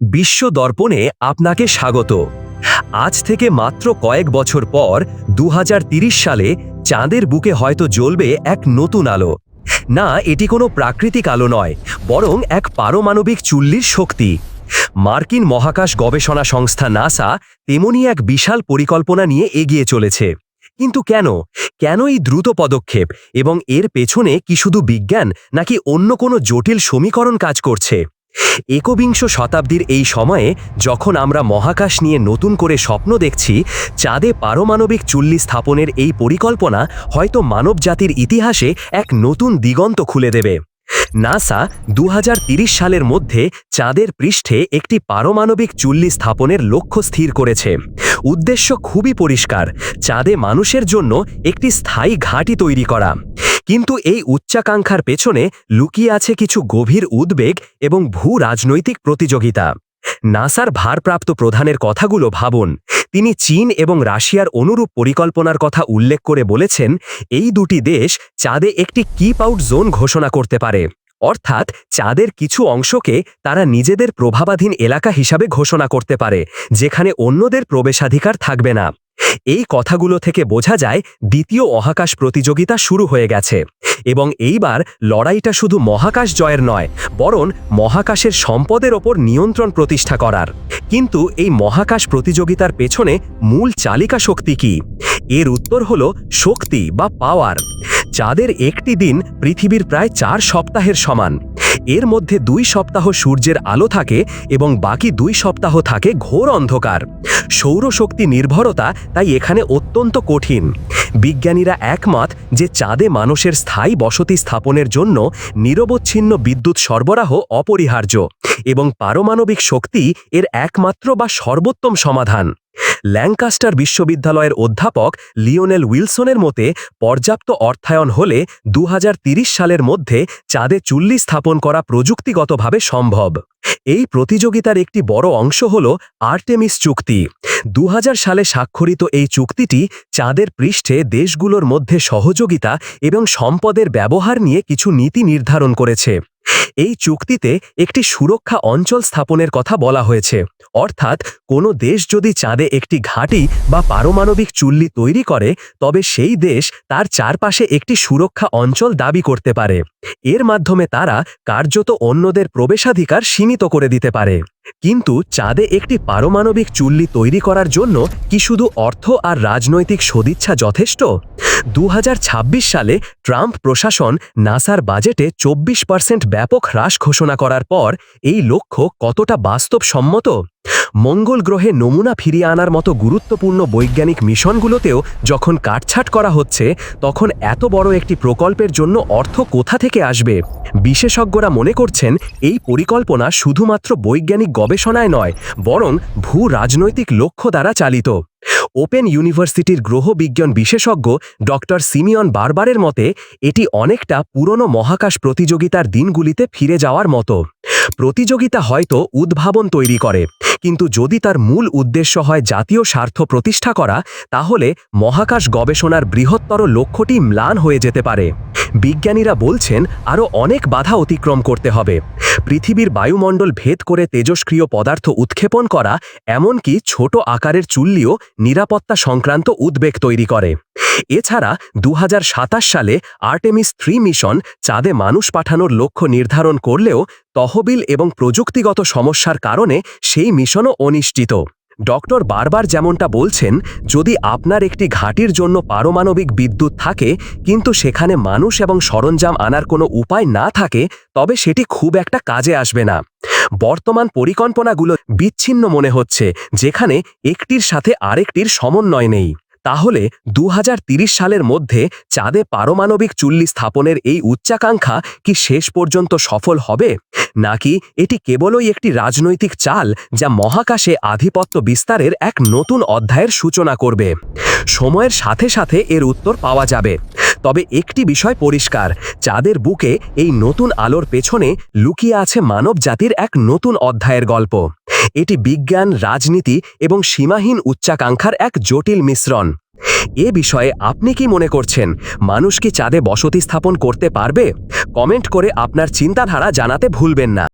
বিশ্ব দর্পণে আপনাকে স্বাগত। আজ থেকে মাত্র কয়েক বছর পর দু সালে চাঁদের বুকে হয়তো জ্বলবে এক নতুন আলো। না, এটি কোনো প্রাকৃতিক আলো নয়, বরং এক পারমাণবিক চুল্লির শক্তি। মার্কিন মহাকাশ গবেষণা সংস্থা নাসা তেমনি এক বিশাল পরিকল্পনা নিয়ে এগিয়ে চলেছে। কিন্তু কেন? কেন এই দ্রুত পদক্ষেপ? এবং এর পেছনে কি শুধু বিজ্ঞান, নাকি অন্য কোনো জটিল সমীকরণ কাজ করছে? একবিংশ শতাব্দীর এই সময়ে যখন আমরা মহাকাশ নিয়ে নতুন করে স্বপ্ন দেখছি, চাঁদে পারমাণবিক চুল্লি স্থাপনের এই পরিকল্পনা হয়তো মানবজাতির ইতিহাসে এক নতুন দিগন্ত খুলে দেবে। নাসা দু সালের মধ্যে চাঁদের পৃষ্ঠে একটি পারমাণবিক চুল্লি স্থাপনের লক্ষ্য স্থির করেছে। উদ্দেশ্য খুবই পরিষ্কার, চাঁদে মানুষের জন্য একটি স্থায়ী ঘাঁটি তৈরি করা। কিন্তু এই উচ্চাকাঙ্ক্ষার পেছনে লুকিয়ে আছে কিছু গভীর উদ্বেগ এবং ভূ রাজনৈতিক প্রতিযোগিতা। নাসার ভারপ্রাপ্ত প্রধানের কথাগুলো ভাবুন। তিনি চীন এবং রাশিয়ার অনুরূপ পরিকল্পনার কথা উল্লেখ করে বলেছেন, এই দুটি দেশ চাঁদে একটি কিপ আউট জোন ঘোষণা করতে পারে। অর্থাৎ চাঁদের কিছু অংশকে তারা নিজেদের প্রভাবাধীন এলাকা হিসাবে ঘোষণা করতে পারে, যেখানে অন্যদের প্রবেশাধিকার থাকবে না। এই কথাগুলো থেকে বোঝা যায় দ্বিতীয় মহাকাশ প্রতিযোগিতা শুরু হয়ে গেছে। এবং এইবার লড়াইটা শুধু মহাকাশ জয়ের নয়, বরং মহাকাশের সম্পদের ওপর নিয়ন্ত্রণ প্রতিষ্ঠা করার। কিন্তু এই মহাকাশ প্রতিযোগিতার পেছনে মূল চালিকা শক্তি কি? এর উত্তর হল শক্তি বা পাওয়ার চাঁদের একটি দিন পৃথিবীর প্রায় চার সপ্তাহের সমান। এর মধ্যে দুই সপ্তাহ সূর্যের আলো থাকে এবং বাকি দুই সপ্তাহ থাকে ঘোর অন্ধকার। সৌরশক্তি নির্ভরতা তাই এখানে অত্যন্ত কঠিন। বিজ্ঞানীরা একমত যে চাঁদে মানুষের স্থায়ী বসতি স্থাপনের জন্য নিরবচ্ছিন্ন বিদ্যুৎ সরবরাহ অপরিহার্য এবং পারমাণবিক শক্তি এর একমাত্র বা সর্বোত্তম সমাধান। ল্যাঙ্কাস্টার বিশ্ববিদ্যালয়ের অধ্যাপক লিওনেল উইলসনের মতে, পর্যাপ্ত অর্থায়ন হলে দু সালের মধ্যে চাঁদে চুল্লি স্থাপন করা প্রযুক্তিগতভাবে সম্ভব। এই প্রতিযোগিতার একটি বড় অংশ হল আর্টেমিস চুক্তি। দু হাজার সালে স্বাক্ষরিত এই চুক্তিটি চাঁদের পৃষ্ঠে দেশগুলোর মধ্যে সহযোগিতা এবং সম্পদের ব্যবহার নিয়ে কিছু নীতি নির্ধারণ করেছে। এই চুক্তিতে একটি সুরক্ষা অঞ্চল স্থাপনের কথা বলা হয়েছে। অর্থাৎ কোনো দেশ যদি চাঁদে একটি ঘাঁটি বা পারমাণবিক চুল্লি তৈরি করে, তবে সেই দেশ তার চারপাশে একটি সুরক্ষা অঞ্চল দাবি করতে পারে। এর মাধ্যমে তারা কার্যত অন্যদের প্রবেশাধিকার সীমিত করে দিতে পারে। কিন্তু চাঁদে একটি পারমাণবিক চুল্লি তৈরি করার জন্য কি শুধু অর্থ আর রাজনৈতিক সদিচ্ছা যথেষ্ট? দু হাজার ছাব্বিশ সালে ট্রাম্প প্রশাসন নাসার বাজেটে চব্বিশ পার্সেন্ট ব্যাপক হ্রাস ঘোষণা করার পর এই লক্ষ্য কতটা বাস্তবসম্মত? মঙ্গল গ্রহে নমুনা ফিরিয়ে আনার মতো গুরুত্বপূর্ণ বৈজ্ঞানিক মিশনগুলোতেও যখন কাটছাট করা হচ্ছে, তখন এত বড় একটি প্রকল্পের জন্য অর্থ কোথা থেকে আসবে? বিশেষজ্ঞরা মনে করছেন এই পরিকল্পনা শুধুমাত্র বৈজ্ঞানিক গবেষণায় নয়, বরং ভূ রাজনৈতিক লক্ষ্য দ্বারা চালিত। ওপেন ইউনিভার্সিটির গ্রহবিজ্ঞান বিশেষজ্ঞ ডক্টর সিমিয়ন বারবারের মতে, এটি অনেকটা পুরনো মহাকাশ প্রতিযোগিতার দিনগুলিতে ফিরে যাওয়ার মতো। প্রতিযোগিতা হয়তো উদ্ভাবন তৈরি করে। কিন্তু যদি তার মূল উদ্দেশ্য হয় জাতীয় স্বার্থ প্রতিষ্ঠা করা, তাহলে মহাকাশ গবেষণার বৃহত্তর লক্ষ্যটি ম্লান হয়ে যেতে পারে। বিজ্ঞানীরা বলছেন, আরও অনেক বাধা অতিক্রম করতে হবে। পৃথিবীর বায়ুমণ্ডল ভেদ করে তেজস্ক্রিয় পদার্থ উৎক্ষেপণ করা, এমনকি ছোট আকারের চুল্লিও নিরাপত্তা সংক্রান্ত উদ্বেগ তৈরি করে। এছাড়া দু হাজার সাতাশ সালে আর্টেমিস থ্রি মিশন চাঁদে মানুষ পাঠানোর লক্ষ্য নির্ধারণ করলেও তহবিল এবং প্রযুক্তিগত সমস্যার কারণে সেই মিশনও অনিশ্চিত। ডক্টর বারবার যেমনটা বলছেন, যদি আপনার একটি ঘাটির জন্য পারমাণবিক বিদ্যুৎ থাকে, কিন্তু সেখানে মানুষ এবং সরঞ্জাম আনার কোনো উপায় না থাকে, তবে সেটি খুব একটা কাজে আসবে না। বর্তমান পরিকল্পনাগুলো বিচ্ছিন্ন মনে হচ্ছে, যেখানে একটির সাথে আরেকটির সমন্বয় নেই। তাহলে দু সালের মধ্যে চাঁদে পারমাণবিক চুল্লি স্থাপনের এই উচ্চাকাঙ্ক্ষা কি শেষ পর্যন্ত সফল হবে? নাকি এটি কেবলই একটি রাজনৈতিক চাল যা মহাকাশে আধিপত্য বিস্তারের এক নতুন অধ্যায়ের সূচনা করবে? সময়ের সাথে সাথে এর উত্তর পাওয়া যাবে। তবে একটি বিষয় পরিষ্কার, চাঁদের বুকে এই নতুন আলোর পেছনে লুকিয়ে আছে মানব জাতির এক নতুন অধ্যায়ের গল্প। এটি বিজ্ঞান, রাজনীতি এবং সীমাহীন উচ্চাকাঙ্ক্ষার এক জটিল মিশ্রণ। এ বিষয়ে আপনি কি মনে করছেন? মানুষ কি চাঁদে বসতি স্থাপন করতে পারবে? কমেন্ট করে আপনার চিন্তাধারা জানাতে ভুলবেন না।